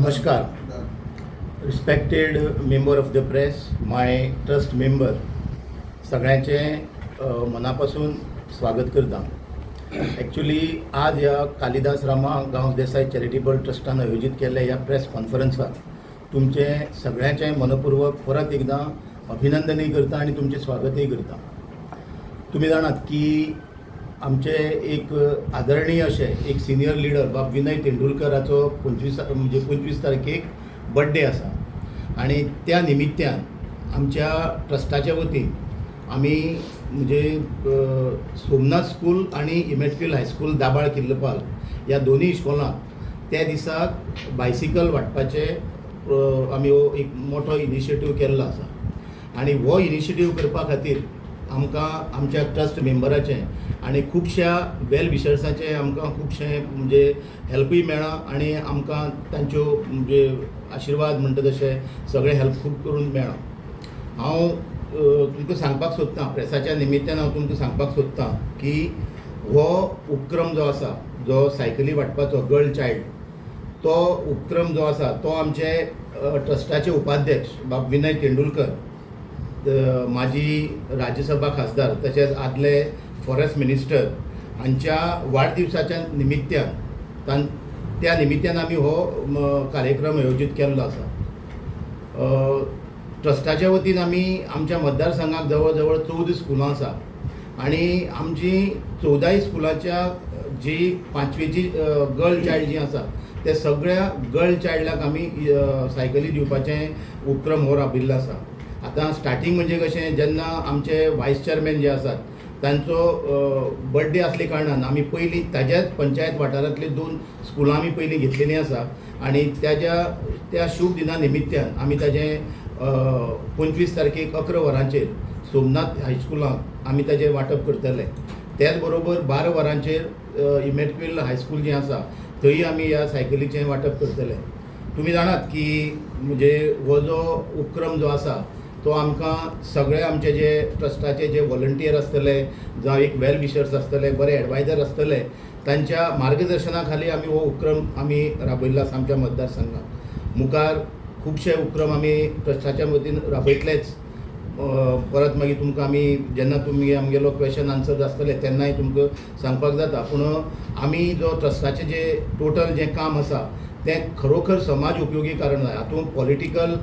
नमस्कार. Respected member of the press my trust member सगळ्यांचे मनापासून स्वागत करता. ॲक्च्युली आज ह्या कालिदास रामा गांव देसाय चॅरिटेबल ट्रस्टान आयोजीत केल्ल्या ह्या प्रेस कॉन्फरन्साक तुमचे सगळ्यांचे मनपूर्वक परत एकदां अभिनंदनही करता आनी तुमचें स्वागतही करता. तुम्ही जाणात की आमचे एक आदरणीय असे एक सिनियर लिडर बाब विनय तेंडुलकराचो पंचवीस म्हणजे पंचवीस तारखेक बड्डे आसा. आणि त्या निमित्यान आमच्या ट्रस्टाच्या वतीन आमी म्हणजे सोमनाथ स्कूल आणि इमेटफील हायस्कूल दाबाळ किल्लपाल ह्या दोन्ही इस्कॉलांत त्या दिसाक बायसिकल वांटपाचे आमी हो एक मोठो इनिशिएटीव केल्लो आसा. आणि हो इनिशिएटीव करपा खातीर आमकां आमच्या ट्रस्ट मेंबराचें आणि खुबश्या वेल विशर्साचे आमकां खुबशे म्हणजे हेल्पूय मेळ्ळा आणि आमकां तांच्यो म्हणजे आशिर्वाद म्हणटा तशें सगळें हेल्प खूब करून मेळ्ळां हांव तुमकां सांगपाक सोदतां प्रेसाच्या निमित्यान हांव तुमकां सांगपाक सोदतां की हो उपक्रम जो आसा जो सायकली वांटपाचो गर्ल चायल्ड तो उपक्रम जो आसा तो आमचे ट्रस्टाचे उपाध्यक्ष बाब विनय तेंडुलकर माजी राज्यसभा खासदार तशेंच आदले फॉरेस्ट मिनिस्टर हांच्या वाडदिवसाच्या निमित्यान तां त्या निमित्यान आमी हो कार्यक्रम आयोजीत केल्लो आसा ट्रस्टाच्या वतीन आमी आमच्या मतदारसंघाक जवळ जवळ चवदा स्कुलां आसा आणि आमची चवदाय स्कुलाच्या जी पांचवेची गर्ल चायल्ड जी आसा त्या सगळ्या गर्ल चायल्डाक आमी सायकली दिवपाचे उपक्रम हो राबिल्लो आसा आतां स्टार्टींग म्हणजे कशें जेन्ना आमचे व्हायस चेअरमॅन जे आसात तांचो बर्थडे असले कारणान आमी पयलीं ताज्याच पंचायत वाठारांतली दोन स्कुलां आमी पयलीं घेतलेलीं आसा आणि त्याच्या त्या शुभ दिना निमित्यान आमी ताजें पंचवीस तारखेक अकरा वरांचेर सोमनाथ हायस्कुलांत आमी ताजें वांटप करतले. त्याच बरोबर बारा वरांचेर इमेटक्विल हायस्कूल जें आसा थंय आमी ह्या सायकलीचें वांटप करतले. तुमी जाणात की म्हणजे हो जो उपक्रम जो आसा तो आमकां सगळे आमचे जे ट्रस्टाचे जे व्हॉलंटियर आसतले जावं एक वेल विशर्स आसतले बरे एडवायजर आसतले तांच्या मार्गदर्शना खाली आमी हो उपक्रम आमी राबयल्लो आसा आमच्या मतदारसंघात. मुखार खुबशे उपक्रम आमी ट्रस्टाच्या वतीन राबयतलेच. परत मागीर तुमकां आमी जेन्ना तुमी आमगेलो क्वेश्चन आन्सर आसतले तेन्नाय तुमकां सांगपाक जाता. पूण आमी जो ट्रस्टाचें जें टोटल जें काम आसा तें खरोखर समाज उपयोगी कारण जाय हातूंत पॉलिटिकल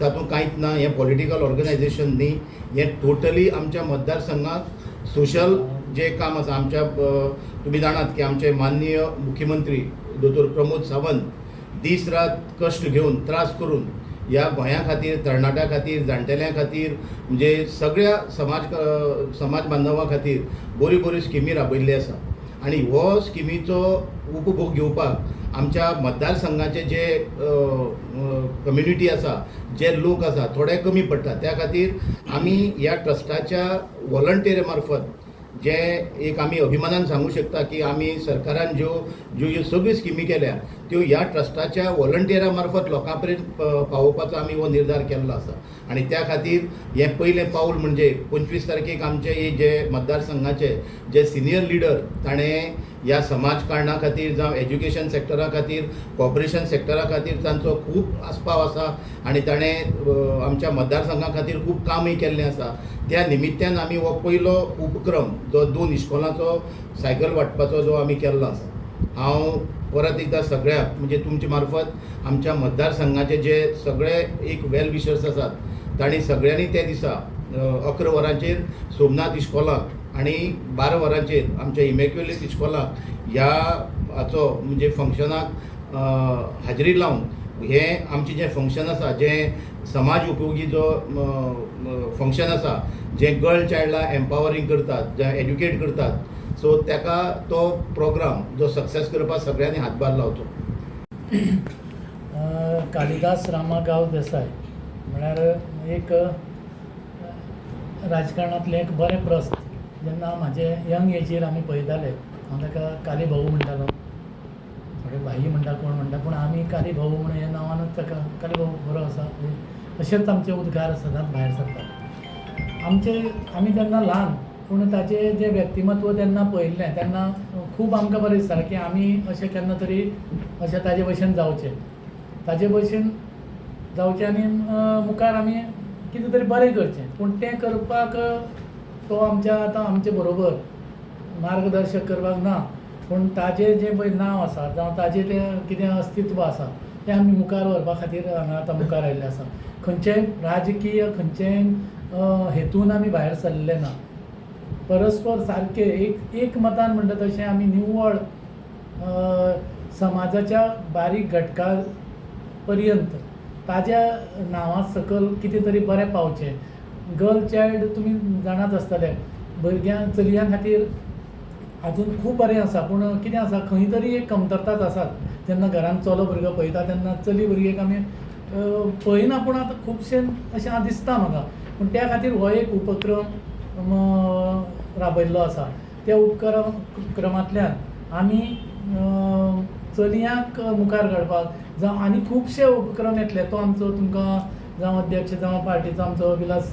तातूंत कांयच ना हें पॉलिटिकल ऑर्गनायझेशन न्ही हें टोटली आमच्या मतदारसंघात सोशल जें काम आसा आमच्या तुमी जाणात की आमचे माननीय मुख्यमंत्री दोतोर प्रमोद सावंत दीस रात कश्ट घेवन त्रास करून ह्या गोंया खातीर तरणाट्या खातीर जाणटेल्या खातीर म्हणजे सगळ्या समाज समाज बांधवां खातीर बऱ्यो बऱ्यो स्किमी राबयल्ली आसा. आनी हो स्किमीचो उपभोग घेवपाक आमच्या मतदारसंघाचे जे कम्युनिटी आसा जे लोक आसा थोडे कमी पडटा. त्या खातीर आमी ह्या ट्रस्टाच्या व्हॉलंटियरी मार्फत जे एक आमी अभिमानान सांगू शकता की आमी सरकारान ज्यो ज्यो ह्यो सगळ्यो स्किमी केल्या त्यो ह्या ट्रस्टाच्या व्हॉलंटियरा मार्फत लोकां पर्यंत पावोवपाचो आमी हो निर्धार केल्लो आसा. आणि त्या खातीर हें पयलें पावल म्हणजे पंचवीस तारखेक आमचे हे जे मतदारसंघाचे जे सिनियर लिडर ताणें ह्या समाजकारणा खातीर जावं एज्युकेशन सेक्टरा खातीर कॉर्पोरेशन सेक्टरा खातीर तांचो खूब आस्पाव आसा आनी ताणें आमच्या मतदारसंघा खातीर खूब कामूय केल्लें आसा त्या निमित्यान आमी हो पयलो उपक्रम जो दोन इश्कोलांचो सायकल वांटपाचो जो आमी केल्लो आसा हांव परत एकदां सगळ्याक म्हणजे तुमचे मार्फत आमच्या मतदारसंघाचे जे सगळे एक वेल विशर्स आसात तांणी सगळ्यांनी त्या दिसा अकरा वरांचेर सोमनाथ इश्कोलांत आणि बारा वरांचेर आमच्या इमॅक्युलेट इस्कॉलाक ह्या हाचो म्हणजे फंक्शनाक हाजिरी लावन हें आमचें जें फंक्शन आसा जें समाज उपयोगी जो फंक्शन आसा जें गर्ल चायल्डाक एम्पावरींग करतात जें एड्युकेट करतात सो ताका तो प्रोग्राम जो सक्सेस करपाक सगळ्यांनी हातभार लावचो कालिदास कालिदास रामागाव देसाय म्हळ्यार एक राजकारणांतलें एक बरें प्रस्त जेन्ना म्हाजे यंग एजीर आमी पळयताले हांव ताका काली भाऊ म्हणटालो थोडे भाई म्हणटा कोण म्हणटा पूण आमी काली भाऊ म्हणून ह्या नांवानूच ताका काली भाऊ बरो आसा अशेंच आमचे उद्गार सदांच भायर सरताले आमचे आमी तेन्ना ल्हान पूण ताचें जें व्यक्तिमत्व तेन्ना पळयल्लें तेन्ना खूब आमकां बरें दिसतालें की आमी अशें केन्ना तरी अशें ताजे भशेन जावचें ताजे भशेन जावचें आनी मुखार आमी कितें तरी बरें करचें. पूण तें करपाक तो आमच्या आतां आमचे बरोबर मार्गदर्शक करपाक ना. पूण ताजें जें पळय नांव आसा जावं ताजें तें कितें अस्तित्व आसा तें आमी मुखार व्हरपा खातीर हांगा आतां मुखार आयिल्ले आसा. खंयचेय राजकीय खंयचेय हेतून आमी भायर सरले ना. परस्पर सारके एक एक मतान म्हणटा तशें आमी निव्वळ समाजाच्या बारीक घटका पर्यंत ताज्या नांवा सकल कितें तरी बरें पावचें. गर्ल चायल्ड तुमी जाणाच आसतले भुरग्यां चलयां खातीर आजून खूब बरें आसा पूण कितें आसा खंय तरी एक कमतरताच आसात जेन्ना घरान चलो भुरगो पळयता तेन्ना चली भुरगेक आमी पळयना पूण आतां खुबशें अशें हांव दिसता म्हाका पूण त्या खातीर हो एक उपक्रम राबयल्लो आसा त्या उपक्रम क्रमांतल्यान आमी चलयांक मुखार काडपाक जावं. आनी खुबशे उपक्रम येतले. तो आमचो तुमकां अध्यक्ष जावं पार्टीचो आमचो विलास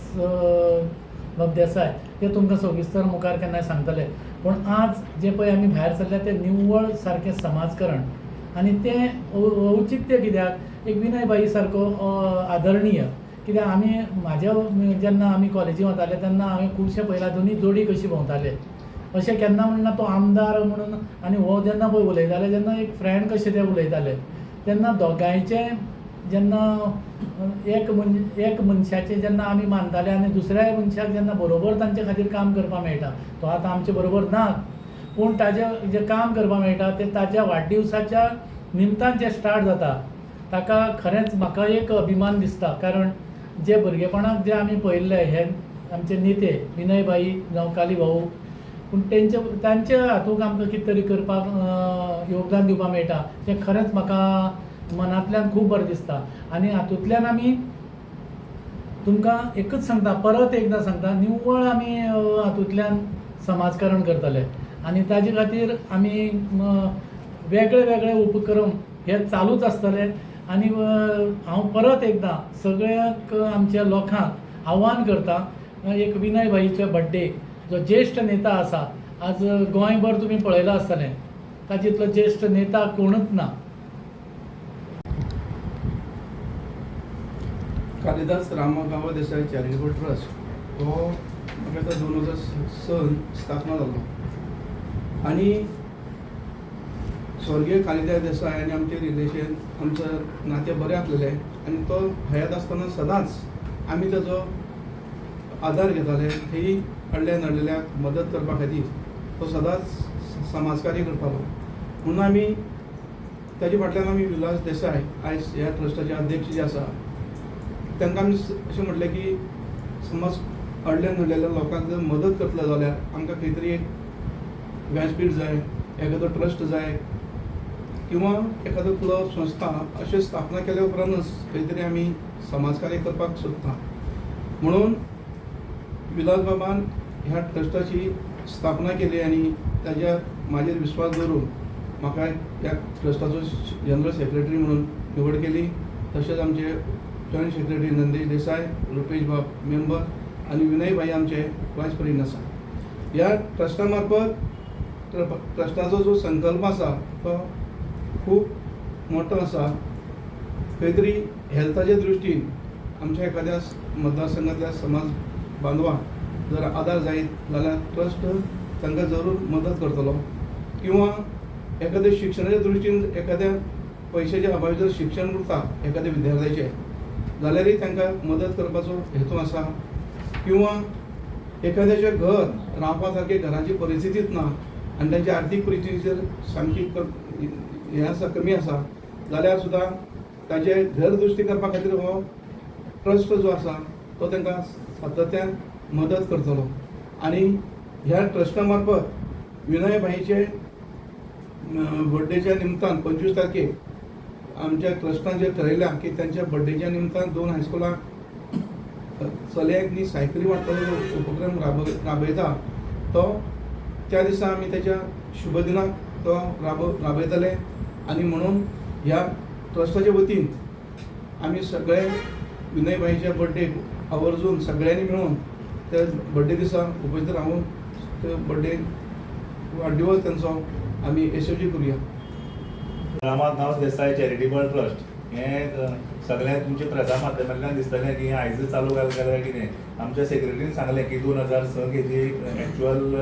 बाब देसाय ते तुमकां सविस्तर मुखार केन्नाय सांगतले. पूण आज जे पळय आमी भायर सरल्या ते निव्वळ सारकें समाजकरण. आनी तें औचित्य कित्याक एक विनय बाई सारको आदरणीय. कित्याक आमी म्हाज्या जेन्ना आमी कॉलेजी वताले तेन्ना हांवें खुबशे पयला दोनी जोडी कशी भोंवताले अशें केन्ना म्हणना तो आमदार म्हणून आनी हो जेन्ना पळय उलयताले जेन्ना एक फ्रेंड कशे ते उलयताले तेन्ना दोगांयचें जेन्ना एक मन एक मनशाचे जेन्ना आमी मानताले आनी दुसऱ्या मनशाक जेन्ना बरोबर तांचे खातीर काम करपाक मेळटा. तो आतां आमचे बरोबर ना. पूण ताजें जें काम करपाक मेळटा तें ताज्या वाडदिवसाच्या निमतान जें स्टार्ट जाता ताका खरेंच म्हाका एक अभिमान दिसता. कारण जे भुरगेपणाक जे आमी पळयल्ले हे आमचे नेते विनयबाई जावं काली भाऊ पूण तेंचे तांचे हातूंत आमकां कितें तरी करपाक योगदान दिवपाक मेळटा. तें खरेंच म्हाका मनांतल्यान खूब बरें दिसता. आनी हातूंतल्यान आमी तुमकां एकच सांगता परत एकदां सांगता निव्वळ आमी हातूंतल्यान समाजकारण करतले. आनी ताजे खातीर आमी वेगळे वेगळे उपक्रम हे चालूच आसतले आनी हांव परत एकदां सगळ्याक आमच्या लोकांक आव्हान करता एक विनय भाईच्या बड्डे जो ज्येश्ठ नेता आसा. आज गोंयभर तुमी पळयलो आसतलें ताजितलो इतलो ज्येश्ठ नेता कोणूच ना. कालिदास रामगांव देसाय चॅरिटेबल ट्रस्ट हो म्हाका दोन हजार सन स्थापना जालो आनी स्वर्गीय कालिदास देसाय आनी आमचे रिलेशन आमचं नातें बरें आसलेलें आनी तो हयात आसतना सदांच आमी ताजो आदार घेताले ही अडल्या नडलेल्याक मदत करपा खातीर तो सदांच समाजकार्य करतालो म्हणून आमी ताजे फाटल्यान आमी विलास देसाय आयज ह्या ट्रस्टाचे अध्यक्ष जे आसा तांकां आमी अशें म्हटलें की समज अडल्या नडलेल्या लोकांक जर मदत करतलो जाल्यार आमकां खंय तरी एक व्यासपीठ जाय एखादो ट्रस्ट जाय किंवा एखादो क्लब संस्था अशें स्थापना केल्या उपरांतच खंय तरी आमी समाजकार्य करपाक सोदता. म्हणून विलास बाबान ह्या ट्रस्टाची स्थापना केली आनी ताज्या म्हाजेर विस्वास दवरून म्हाका ह्या ट्रस्टाचो जनरल सेक्रेटरी म्हणून निवड केली. तशेंच आमचे जॉईंट सेक्रेटरी नंदेश देसाय रुपेश बाब मेंबर आनी विनय भाई आमचे वायस प्रेसिडेंट आसा ह्या ट्रस्टा मार्फत ट्रस्टाचो जो संकल्प आसा तो खूब मोठो आसा खंय तरी हेल्थाच्या दृश्टीन आमच्या एखाद्या मतदारसंघातल्या समाज बांदवाक जर आदार जायत जाल्यार ट्रस्ट तांकां जरूर मदत करतलो. किंवा एखाद्या शिक्षणाच्या दृश्टीन एखाद्या पयशाच्या अभावी जर शिक्षण उरता एखाद्या विद्यार्थ्याचें जाल्यारय तांकां मदत करपाचो हेतू आसा किंवा एखाद्याचें घर रावपा सारके घराची परिस्थितीच ना आनी तांची आर्थीक परिस्थिती जर सामकी क- हें आसा कमी आसा जाल्यार सुद्दां ताचे घर दुरुस्ती करपा खातीर हो ट्रस्ट जो आसा तो तांकां सातत्यान मदत करतलो. आनी ह्या ट्रस्टा मार्फत विनय भाईचे बर्थडेच्या निमतान पंचवीस तारखेक आमच्या ट्रस्टान जे ठरयलां की त्यांच्या बर्थडेच्या निमतान दोन हायस्कुलाक चलयांक न्ही सायकली वांटपाचो जो उपक्रम राब राबयता तो त्या दिसा आमी त्याच्या शुभ दिनाक तो राब राबयतले आनी म्हणून ह्या ट्रस्टाच्या वतीन आमी सगळे विनयभाईच्या बर्थडेक आवर्जून सगळ्यांनी मेळून त्या बर्थडे दिसा उपस्थित रावून त्या बर्थडे वाडदिवस त्यांचो आमी यशस्वी करुया. रामागांव देसाय चॅरिटेबल ट्रस्ट हें सगळ्या तुमच्या प्रसार माध्यमांतल्यान दिसतलें की आयज चालू घाल जाल्यार कितें आमच्या सेक्रेटरीन सांगलें की दोन हजार स हेजी एक्चुअल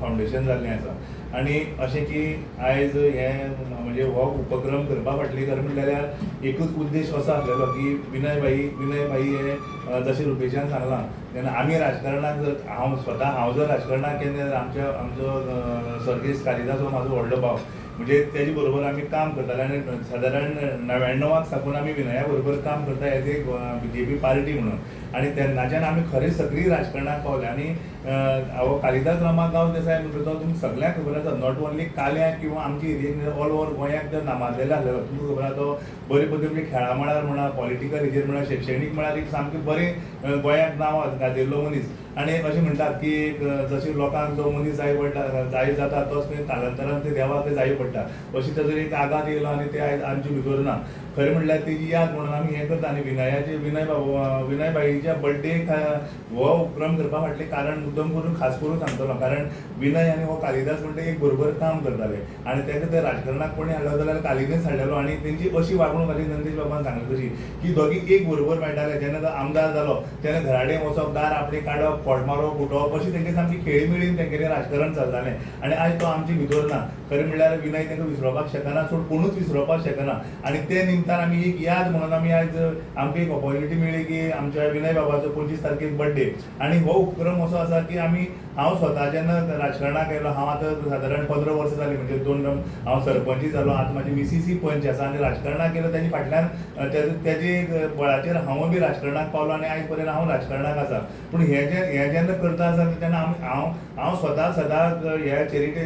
फावंडेशन जाल्लें आसा आनी अशें की आयज हें म्हणजे हो उपक्रम करपा फाटली खरें म्हणल्यार एकूच उद्देश असो आसलेलो की विनय भाई विनय भाई हे जशें रुपेशान सांगलां तेन्ना आमी राजकारणाक जर हांव स्वता हांव जर राजकारणाक केन्ना आमच्या आमचो सर्गेस सर्गेस्त कालिदास हो म्हाजो व्हडलो भाव. म्हणजे तेजे बरोबर आमी काम करताले आनी सादारण णव्याण्णवाक साकून आमी विनया बरोबर काम करता as A B J P party म्हणून. आनी तेन्नाच्यान आमी खरें सक्रीय राजकारणाक पावले. आनी हांव कालिदास रामा गांव देसाय म्हणटा तो तुमकां सगळ्यांक खबर आसा नॉट ओन्ली काल्या किंवा आमच्या एरियेक ऑल ओव्हर म्हणजे गोंयाक जर नामाजलेलो आसलेलो तुमकां खबर आसा तो बरे पद्दतीन म्हणजे खेळा मळार म्हणा पॉलिटिकल हेजेर म्हणा शैक्षणीक मळार एक सामकें बरें गोंयाक नांव गाजयल्लो मनीस आनी अशें म्हणटात की जशें लोकांक जो मनीस जाय पडटा जाय जाता तोच म्हणजे कालांतरान ते देवाक जाय पडटा अशी ताजो एक आघात येयलो आनी ते आयज आमचे भितर ना खरें म्हणल्यार तेजी याद म्हणून आमी हें करता आनी विनयाचे विनय बाबू विनय बाईच्या हो उपक्रम करपा फाटलें कारण मुद्दम करून खास करून सांगतलो कारण विनय आनी हो कालिदास म्हणटा एक बरोबर काम करताले. आनी ताका ते राजकारणाक कोणी हाडलो जाल्यार कालिदास हाडलेलो आनी तेंची अशी वागणूक आली नंदीश बाबान सांगली तशी की दोगी एक बरोबर मेळटाले जेन्ना तो आमदार जालो तेन्ना घराडे वचप दार आपले काडप खोट मारप उठोवप अशी तेंगे सामकी खेळीमेळीन तेंगेलें राजकारण चलतालें. आनी आयज तो आमचे भितर ना खरें म्हणल्यार विनय तेंका विसरोवपाक शकना सोड कोणूच विसरोवपाक शकना आनी ते निमतान आमी एक याद म्हणून आमी आयज आमकां एक ऑपॉर्च्युनिटी मेळ्ळी की आमच्या विनय बाबाचो पंचवीस तारखेक बर्थडे आनी हो उपक्रम असो आसा की आमी हांव स्वता जेन्ना राजकारणाक येयलो हांव आतां सादारण पंदरा वर्सां जालीं म्हणजे दोन हांव सरपंच जालो आतां म्हाजी मिसीसी पंच आसा आनी राजकारणाक गेलो तेजे फाटल्यान ते- तेजे बळाचेर हांव बी राजकारणाक पावलो आनी आयज पर्यंत हांव राजकारणाक आसा. पूण हे जे हे जेन्ना करता आसा तेन्ना आमी हांव हांव स्वता सदांच ह्या चॅरिटी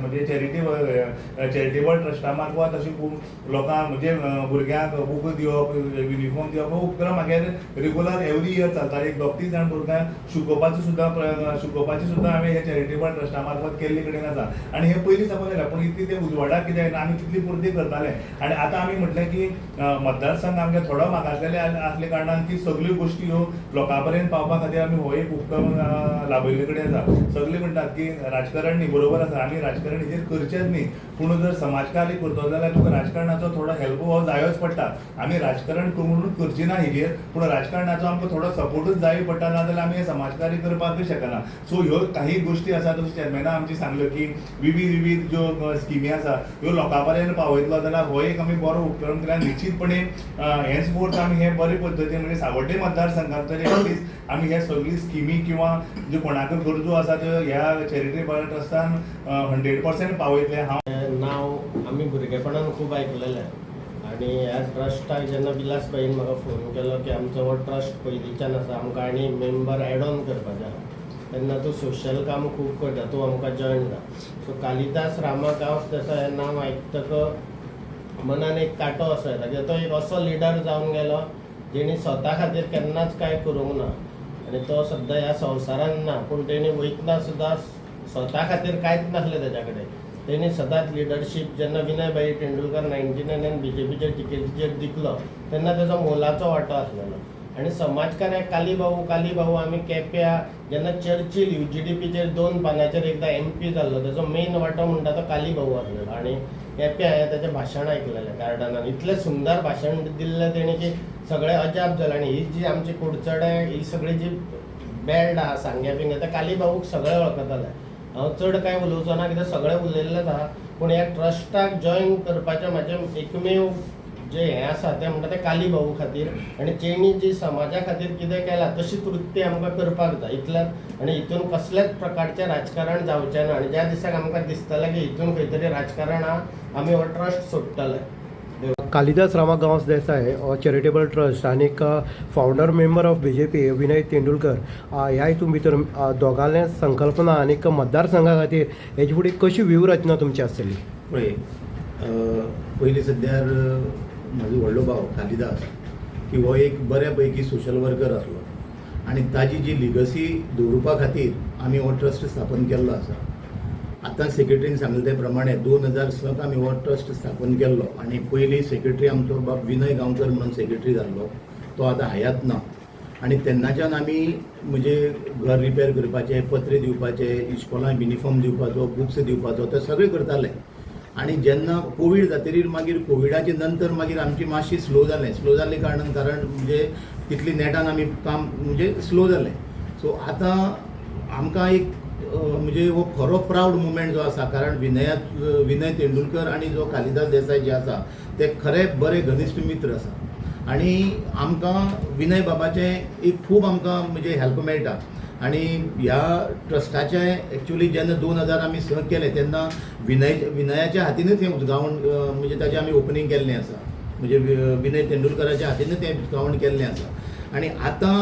म्हणजे चॅरिटेबल चॅरिटेबल ट्रस्टा मार्फत अशी खूब लोकांक म्हणजे भुरग्यांक बूक दिवप युनिफॉर्म दिवप हो उपक्रम म्हागेर रेगुलर एवरी इयर चलता. एक दोग तीन जाण भुरग्यांक शिकोवपाचो सुद्दां प्रयत्न शिकोवपाची सुद्दां हांवें हे चॅरिटेबल ट्रस्टा मार्फत केल्ले कडेन आसा. आनी हे पयलीं साकून येता पूण इतली ते उजवाडाक कितें आमी तितली पुर्ती करताले. आनी आतां आमी म्हटलें की मतदारसंघ आमगे थोडो मागासलेले आसले कारणान की सगल्यो गोश्टी ह्यो लोकां पर्यंत पावपा खातीर आमी हो एक उपक्रम अ, लाभयल्ले कडेन आसा. सगळे म्हणटात की राजकारण न्ही बरोबर आसा. आमी राजकारण हेजेर करचेंच न्ही. पूण जर समाजकार्य करतलो जाल्यार तुका राजकारणाचो थोडो हेल्प हो जाय जायोच पडटा आमी राजकारण करून करची ना हेजेर पूण राजकारणाचो आमकां थोडो सपोर्टूच जाय पडटा ना जाल्यार आमी हें समाजकार्य करपाकूच शकना. सो ह्यो काही गोश्टी आसा जशें चॅरमॅना आमची सांगल्यो की विविध विविध ज्यो स्किमी आसा ह्यो लोकां पर्यंत पावयतलो. जाल्यार हो एक आमी बरो उपक्रम केला. निश्चितपणे हेच फोर्थ आमी हे बरे पद्दतीन म्हणजे सावड्डे मतदारसंघात तरी एटलीस्ट आमी हे सगळी स्किमी किंवा ज्यो कोणाक गरजो आसा त्यो ह्या चॅरिटेबल ट्रस्टान हंड्रेड पर्सेंट पावयतले. हांव नांव आमी भुरगेपणान खूब आयकलेलें आनी ह्या ट्रस्टाक जेन्ना विलासबाईन म्हाका फोन केलो की आमचो हो ट्रस्ट पयलींच्यान आसा आमकां आनी मेंबर एड ऑन करपाचे आहा तेन्ना तूं सोशल काम खूब करता तूं आमकां जॉयन जा सो कालिदास रामा गांवस देसाय हें नांव आयकतक मनान एक कांटो असो येता कित्याक तो एक असो लिडर जावन गेलो जेणी स्वता खातीर केन्नाच कांय करूंक ना. आनी तो सद्दां ह्या संवसारान ना पूण तेणी वयतना सुद्दां स्वता खातीर कांयच नासलें तेच्या कडेन तेणी सदांच लिडरशीप जेन्ना Vinaybhai Tendulkar ninety नायनान B J पीच्या टिकेटीचेर जिखलो तेन्ना तेजो मोलाचो वांटो आसलेलो आनी समाजकार्याक काली भाऊ कालीभाऊ आमी केप्या जेन्ना चर्चील यू जी डी पीचेर दोन पानांचेर एकदां एम पी जाल्लो तेजो मेन वांटो म्हणटा तो काली भाऊ आसलेलो आनी केप्या हांवें तेचें भाशण आयकलेलें गार्डनान. इतलें सुंदर भाशण दिल्लें तेणी की सगळें अजाप जालें आनी ही जी आमची कुडचडे ही सगळी जी बॅल्ड आहा सांग्या बिंगे ते काली भाऊक सगळे वळखताले चड कांय उलोवचो ना कित्याक सगळें उलयल्लेंच आहा पूण ह्या ट्रस्टाक जॉयन करपाचें म्हाजें एकमेव जें हें आसा तें म्हणटा तें काली भाऊ खातीर. आनी तेणी जी समाजा खातीर कितें केलां तशी कृत्य आमकां करपाक जाय. इतल्यात आनी हितून कसलेच प्रकारचें राजकारण जावचें ना. आनी ज्या दिसाक आमकां दिसतलें की हितून खंय तरी राजकारण आहा आमी हो ट्रस्ट सोडटले. कालिदास रामा गांवस देसाय हो चॅरिटेबल ट्रस्ट आनीक फावंडर member of B J P Vinay Tendulkar. ह्या हितून भितर अ, दोगांले संकल्पना आनीक मतदारसंघा खातीर हेजे फुडें कशी व्यूहरचना तुमची आसतली पळय पयलीं सद्यार म्हजो व्हडलो भाव कालिदास की हो एक बऱ्या पैकी सोशल वर्कर आसलो आनी ताजी जी लिगसी दवरुपा खातीर आमी हो ट्रस्ट स्थापन केल्लो आसा आतां सेक्रेटरीन सांगले ते प्रमाणे दोन हजार सक आमी हो ट्रस्ट स्थापन केल्लो आनी पयलीं सेक्रेटरी आमचो बाब विनय गांवकर म्हणून सेक्रेटरी जाल्लो तो आतां हयात ना. आनी तेन्नाच्यान आमी म्हणजे घर रिपेर करपाचें पत्रे दिवपाचे इस्कॉलां युनिफॉर्म दिवपाचो बुक्स दिवपाचो ते सगळें करताले आणि जेन्ना कोवीड जातकीर मागीर कोविडाचे नंतर मागीर आमची मातशी स्लो जालें स्लो जाल्ले कारणान कारण म्हणजे तितली नेटान आमी काम म्हणजे स्लो जालें सो आतां आमकां एक म्हणजे हो खरो प्रावड मुमेंट जो आसा कारण विनया विनय तेंडुलकर आनी जो कालिदास देसाय जे आसा ते खरे बरे घनिश्ट मित्र आसा आनी आमकां विनय बाबाचें एक खूब आमकां म्हणजे हेल्प मेळटा. आनी ह्या ट्रस्टाचें एक्चुली जेन्ना दोन हजार आमी स केले तेन्ना विनय विनयाच्या हातीनूच हें उजगावण म्हणजे ताचें आमी ओपनिंग केल्लें आसा. म्हणजे विनय तेंडुलकराच्या हातीनूच हें उजगावण केल्लें आसा. आनी आतां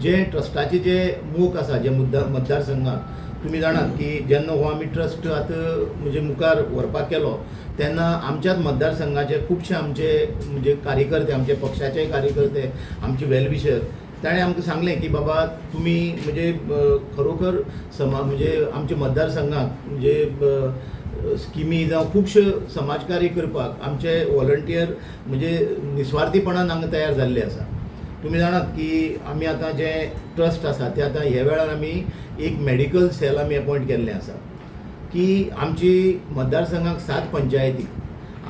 जे ट्रस्टाचे जे मोख आसा जे मुद्दा मतदारसंघात तुमी जाणात की जेन्ना हो आमी ट्रस्ट आतां म्हणजे मुखार व्हरपाक केलो तेन्ना आमच्याच मतदारसंघाचे खुबशे आमचे म्हणजे कार्यकर्ते आमचे पक्षाचे कार्यकर्ते आमचे वेलविशर ताणें आमकां सांगलें की बाबा तुमी म्हणजे खरोखर समा म्हणजे आमच्या मतदारसंघाक म्हणजे स्किमी जावं खुबश्यो समाजकार्य करपाक आमचे व्हॉलंटियर म्हणजे निस्वार्थीपणान हांगा तयार जाल्ले आसा. तुमी जाणात की आमी आतां जे ट्रस्ट आसा ते आतां ह्या वेळार आमी एक मेडिकल सेल आमी अपॉयंट केल्लें आसा की आमची मतदारसंघाक सात पंचायती.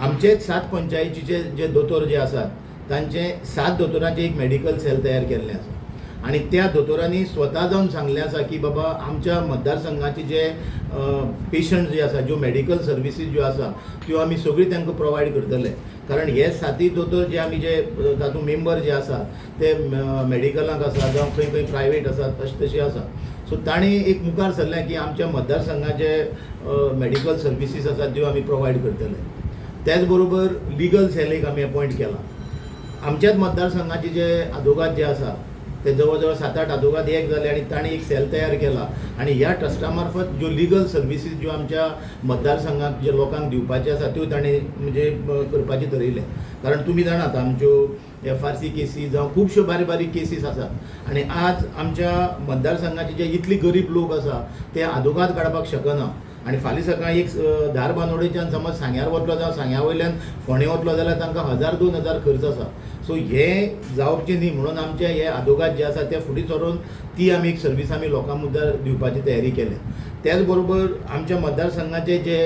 आमचेच सात पंचायतीचे जे दोतोर जे आसात तांचे सात दोतोरांचे एक मेडिकल सेल तयार केल्लें आसा आनी त्या दोतोरांनी स्वता जावन सांगलें आसा की बाबा आमच्या मतदारसंघाचे जे पेशंट जे आसा ज्यो मेडिकल सर्विसीस ज्यो आसा त्यो आमी सगळी तांकां प्रोवायड करतले. कारण हे साती दोतोर जे आमी जे तातूंत मेंबर जे आसा ते मेडिकलांक आसा जावं खंय खंय प्रायवेट आसा तशें तशें आसा सो तांणी एक मुखार सरलें की आमच्या मतदारसंघाचे मेडिकल सर्विसीस आसात त्यो आमी प्रोवायड करतले. त्याच बरोबर लिगल सेल एक आमी अपॉयंट केला. आमच्याच मतदारसंघाचे जे आदोगाद जे आसा ते जवळ जवळ सात आठ आदोगाद एक जाले आणि ताणें एक सेल तयार केला. आणि ह्या ट्रस्टा मार्फत ज्यो लिगल सर्विसीस ज्यो आमच्या मतदारसंघात जे लोकांक दिवपाचे आसा त्यो ताणें म्हणजे करपाचे ठरयले कारण तुमी जाणात आमच्यो एफ आर सी केसी जावं खुबश्यो बारीक बारीक केसीस आसात आनी आज आमच्या मतदारसंघाचे जे इतले गरीब लोक आसा ते आदोगाद काडपाक शकना. आनी फाल्यां सकाळीं एक धार बांदोडेच्यान समज सांग्यार वतलो जावं सांग्या वयल्यान फोंड्या वतलो जाल्यार तांकां हजार दोन हजार खर्च आसा. सो हे जावचें न्ही म्हणून आमचे हे आदोगाद जे आसा ते फुडें सरून ती आमी एक सर्वीस आमी लोकां मुद्दार दिवपाची तयारी केल्या त्याच बरोबर आमच्या मतदारसंघाचे जे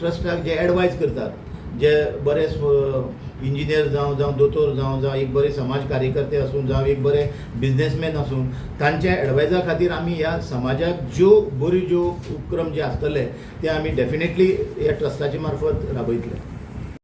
ट्रस्टाक जे एडवायज करतात जे बरे इंजिनियर जावं जावं दोतोर जावं जावं एक बरे समाज कार्यकर्ते आसूं जावं एक बरे बिझनेसमॅन आसूं तांच्या एडवायजा खातीर आमी ह्या समाजाक ज्यो बऱ्यो ज्यो उपक्रम जे आसतले ते आमी डेफिनेटली ह्या ट्रस्टाचे मार्फत राबयतले.